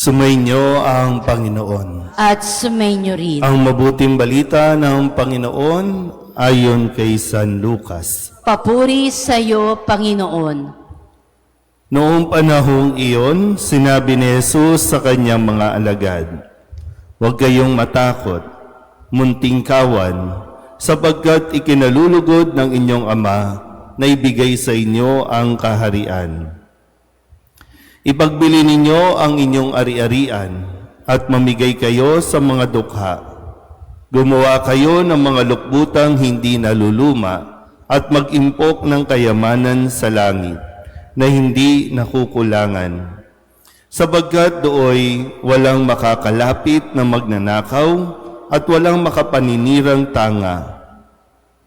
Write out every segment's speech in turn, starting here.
Sumainyo ang Panginoon. at sumainyo rin. Ang mabuting balita ng Panginoon ayon kay San Lucas. Papuri sa iyo, Panginoon. Noong panahong iyon, sinabi ni Jesus sa kanyang mga alagad, Huwag kayong matakot, munting kawan, sapagkat ikinalulugod ng inyong Ama na ibigay sa inyo ang kaharian. Ipagbili ninyo ang inyong ari-arian at mamigay kayo sa mga dukha. Gumawa kayo ng mga lukbutang hindi naluluma at mag-impok ng kayamanan sa langit na hindi nakukulangan. Sabagkat dooy walang makakalapit na magnanakaw at walang makapaninirang tanga.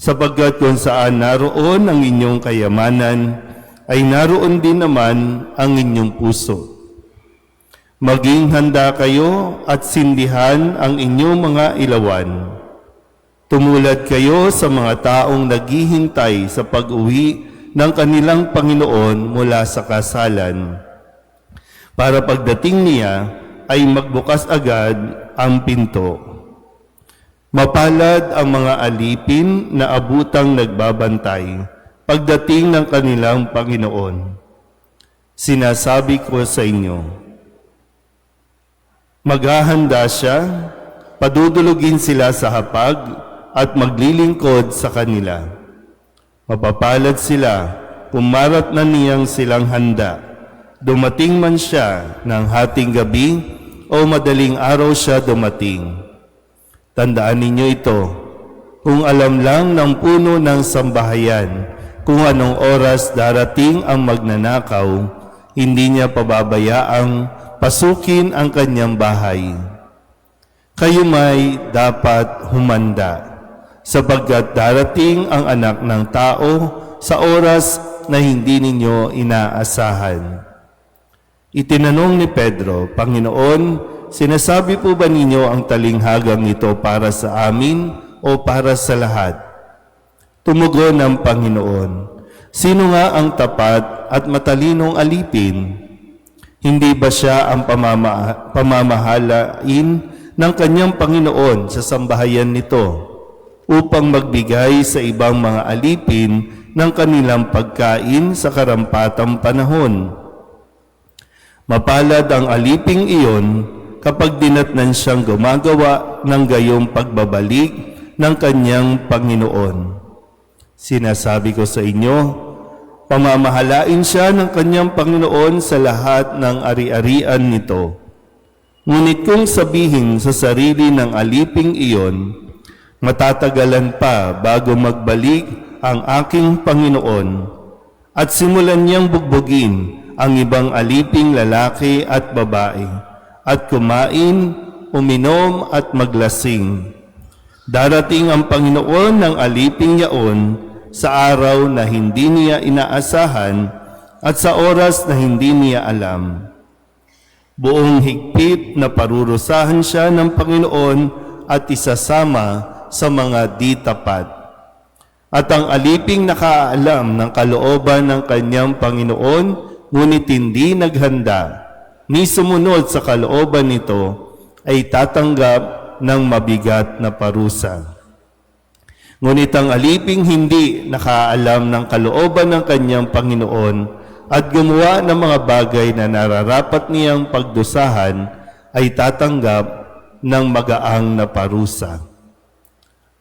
Sapagkat kung saan naroon ang inyong kayamanan, ay naroon din naman ang inyong puso. Maging handa kayo at sindihan ang inyong mga ilawan. Tumulad kayo sa mga taong naghihintay sa pag-uwi ng kanilang Panginoon mula sa kasalan. Para pagdating niya ay magbukas agad ang pinto. Mapalad ang mga alipin na abutang nagbabantay pagdating ng kanilang Panginoon. Sinasabi ko sa inyo, maghahanda siya, padudulugin sila sa hapag at maglilingkod sa kanila. Mapapalad sila kung marat na niyang silang handa. Dumating man siya ng hating gabi o madaling araw siya dumating. Tandaan ninyo ito, kung alam lang ng puno ng sambahayan kung anong oras darating ang magnanakaw, hindi niya pababayaang pasukin ang kanyang bahay. Kayo may dapat humanda, sapagkat darating ang anak ng tao sa oras na hindi ninyo inaasahan. Itinanong ni Pedro, Panginoon, sinasabi po ba ninyo ang talinghagang ito para sa amin o para sa lahat? Tumugon ang Panginoon, Sino nga ang tapat at matalinong alipin? Hindi ba siya ang pamama- pamamahalain ng kanyang Panginoon sa sambahayan nito upang magbigay sa ibang mga alipin ng kanilang pagkain sa karampatang panahon? Mapalad ang aliping iyon kapag dinatnan siyang gumagawa ng gayong pagbabalik ng kanyang Panginoon. Sinasabi ko sa inyo, pamamahalain siya ng kanyang Panginoon sa lahat ng ari-arian nito. Ngunit kung sabihin sa sarili ng aliping iyon, matatagalan pa bago magbalik ang aking Panginoon at simulan niyang bugbugin ang ibang aliping lalaki at babae at kumain, uminom at maglasing. Darating ang Panginoon ng aliping yaon sa araw na hindi niya inaasahan at sa oras na hindi niya alam. Buong higpit na parurusahan siya ng Panginoon at isasama sa mga di tapat. At ang aliping nakaalam ng kalooban ng kanyang Panginoon, ngunit hindi naghanda, ni sumunod sa kalooban nito, ay tatanggap ng mabigat na parusa. Ngunit ang aliping hindi nakaalam ng kalooban ng kanyang Panginoon at gumawa ng mga bagay na nararapat niyang pagdusahan ay tatanggap ng magaang na parusa.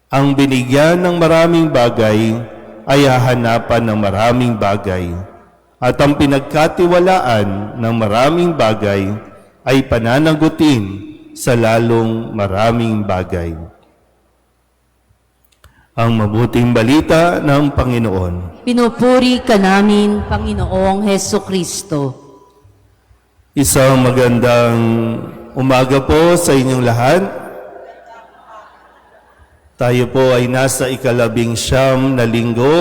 Ang binigyan ng maraming bagay ay hahanapan ng maraming bagay at ang pinagkatiwalaan ng maraming bagay ay pananagutin sa lalong maraming bagay. Ang mabuting balita ng Panginoon. Pinupuri ka namin, Panginoong Heso Kristo. Isang magandang umaga po sa inyong lahat. Tayo po ay nasa ikalabing siyam na linggo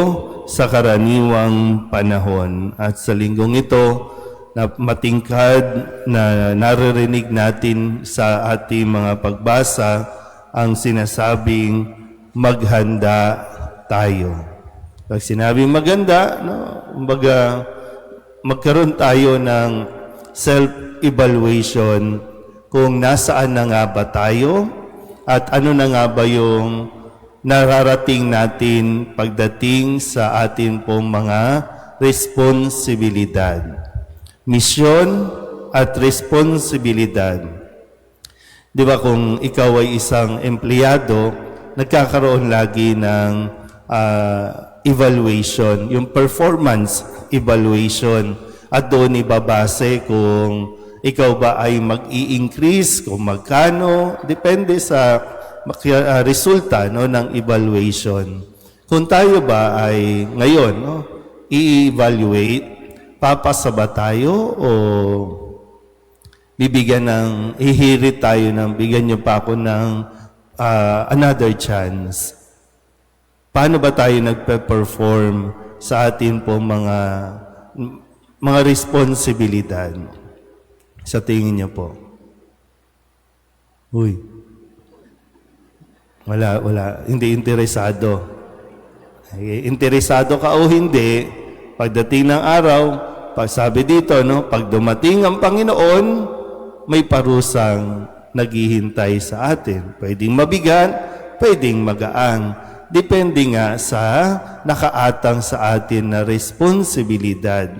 sa karaniwang panahon. At sa linggong ito, na matingkad na naririnig natin sa ating mga pagbasa ang sinasabing maghanda tayo. Pag sinabing maganda, no, kumbaga, magkaroon tayo ng self self-evaluation kung nasaan na nga ba tayo at ano na nga ba yung nararating natin pagdating sa atin pong mga responsibilidad. Misyon at responsibilidad. Di ba kung ikaw ay isang empleyado, nagkakaroon lagi ng ah, evaluation, yung performance evaluation. At doon ibabase kung ikaw ba ay mag-i-increase, kung magkano, depende sa ah, resulta no, ng evaluation. Kung tayo ba ay ngayon no, i-evaluate, papasa ba tayo o bibigyan ng, ihirit tayo ng, bigyan niyo pa ako ng ah, another chance. Paano ba tayo nagpe-perform sa atin po mga mga responsibilidad? Sa tingin niyo po. Uy. Wala, wala. Hindi interesado. Eh, Interesado ka o hindi, pagdating ng araw, pag sabi dito, no, pag dumating ang Panginoon, may parusang naghihintay sa atin. Pwedeng mabigat, pwedeng magaan. Depende nga sa nakaatang sa atin na responsibilidad.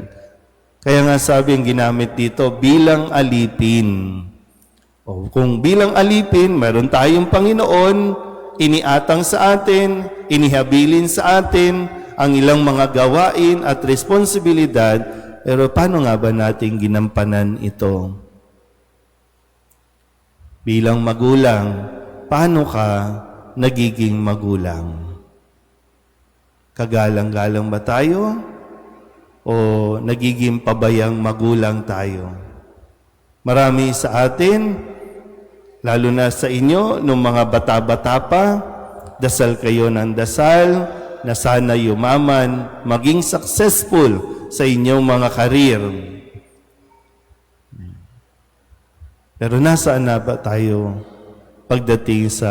Kaya nga sabi ang ginamit dito, bilang alipin. O kung bilang alipin, meron tayong Panginoon, iniatang sa atin, inihabilin sa atin ang ilang mga gawain at responsibilidad, pero paano nga ba natin ginampanan ito? Bilang magulang, paano ka nagiging magulang? Kagalang-galang ba tayo? O nagiging pabayang magulang tayo? Marami sa atin, lalo na sa inyo, nung mga bata-bata pa, dasal kayo ng dasal, na sana yumaman, maging successful sa inyong mga karir. Pero nasaan na ba tayo pagdating sa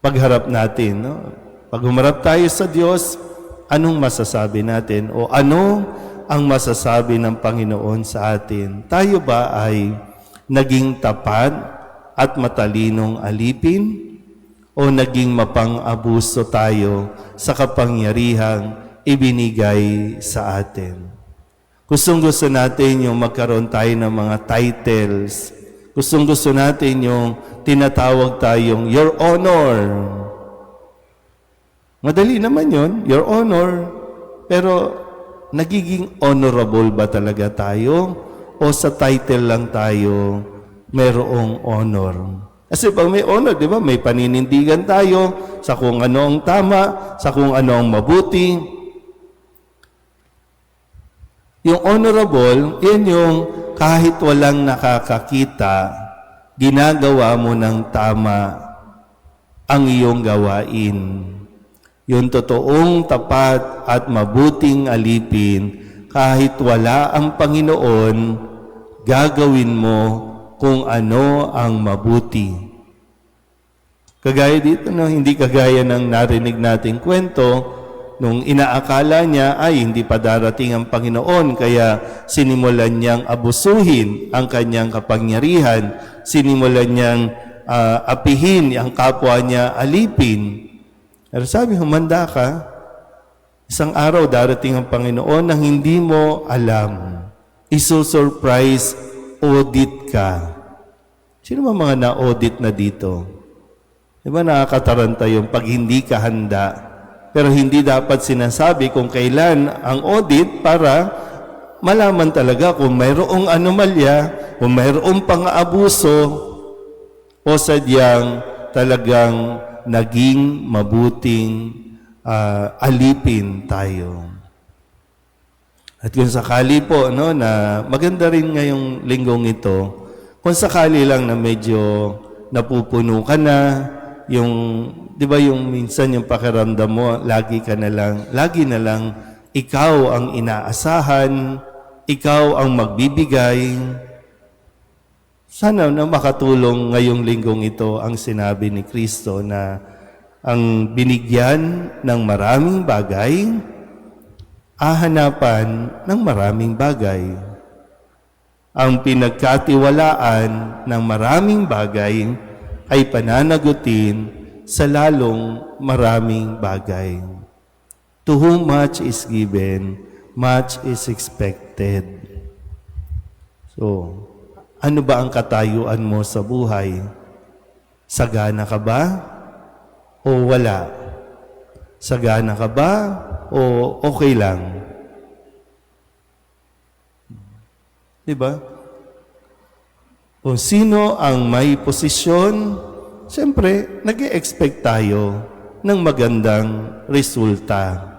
pagharap natin? No? Pag humarap tayo sa Diyos, anong masasabi natin? O ano ang masasabi ng Panginoon sa atin? Tayo ba ay naging tapat at matalinong alipin? O naging mapang-abuso tayo sa kapangyarihang ibinigay sa atin? Gustong gusto natin yung magkaroon tayo ng mga titles. Gustong gusto natin yung tinatawag tayong Your Honor. Madali naman yon, Your Honor. Pero nagiging honorable ba talaga tayo? O sa title lang tayo merong honor? Kasi pag may honor, di ba, may paninindigan tayo sa kung ano ang tama, sa kung ano ang mabuti, yung honorable, yan yung kahit walang nakakakita, ginagawa mo ng tama ang iyong gawain. Yung totoong tapat at mabuting alipin, kahit wala ang Panginoon, gagawin mo kung ano ang mabuti. Kagaya dito, no, hindi kagaya ng narinig nating kwento, nung inaakala niya ay hindi pa darating ang Panginoon kaya sinimulan niyang abusuhin ang kanyang kapangyarihan, sinimulan niyang ah, apihin ang kapwa niya alipin. Pero sabi, humanda ka, isang araw darating ang Panginoon nang hindi mo alam. Iso-surprise audit ka. Sino ba mga na-audit na dito? Di ba nakakataranta yung pag hindi ka handa? Pero hindi dapat sinasabi kung kailan ang audit para malaman talaga kung mayroong anomalya, kung mayroong pang-aabuso, o sadyang talagang naging mabuting ah, alipin tayo. At kung sakali po no, na maganda rin ngayong linggong ito, kung sakali lang na medyo napupuno ka na, yung, di ba yung minsan yung pakiramdam mo, lagi ka na lang, lagi na lang, ikaw ang inaasahan, ikaw ang magbibigay. Sana na makatulong ngayong linggong ito ang sinabi ni Kristo na ang binigyan ng maraming bagay, ahanapan ng maraming bagay. ang pinagkatiwalaan ng maraming bagay ay pananagutin sa lalong maraming bagay. To whom much is given, much is expected. So, ano ba ang katayuan mo sa buhay? Sagana ka ba? O wala? Sagana ka ba? O okay lang? Di ba? Kung sino ang may posisyon, siyempre, nag expect tayo ng magandang resulta.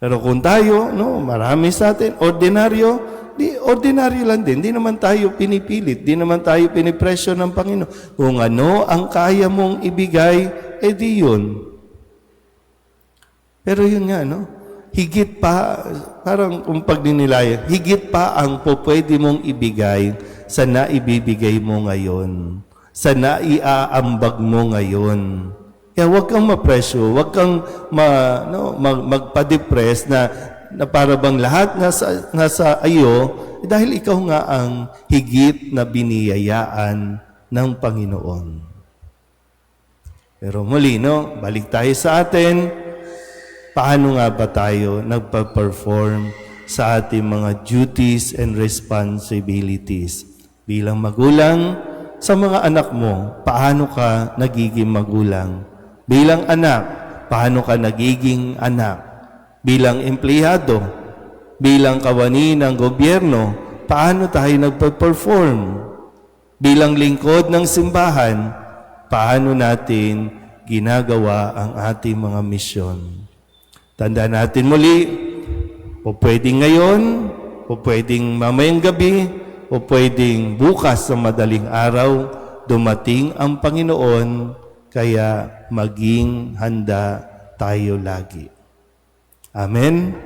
Pero kung tayo, no, marami sa atin, ordinaryo, di ordinaryo lang din. Di naman tayo pinipilit, di naman tayo pinipresyo ng Panginoon. Kung ano ang kaya mong ibigay, eh di yun. Pero yun nga, no? Higit pa, parang kung pag higit pa ang po pwede mong ibigay sa naibibigay mo ngayon. Sa naiaambag mo ngayon. Kaya huwag kang mapresyo, huwag kang ma, no, mag, magpa-depress na, na para bang lahat nasa, nasa iyo, eh, dahil ikaw nga ang higit na biniyayaan ng Panginoon. Pero muli, no, balik tayo sa atin. Paano nga ba tayo nagpa-perform sa ating mga duties and responsibilities? Bilang magulang, sa mga anak mo, paano ka nagiging magulang? Bilang anak, paano ka nagiging anak? Bilang empleyado, bilang kawani ng gobyerno, paano tayo nagpa-perform? Bilang lingkod ng simbahan, paano natin ginagawa ang ating mga misyon? Tandaan natin muli, o pwedeng ngayon, o pwedeng mamayang gabi, o pwedeng bukas sa madaling araw, dumating ang Panginoon, kaya maging handa tayo lagi. Amen?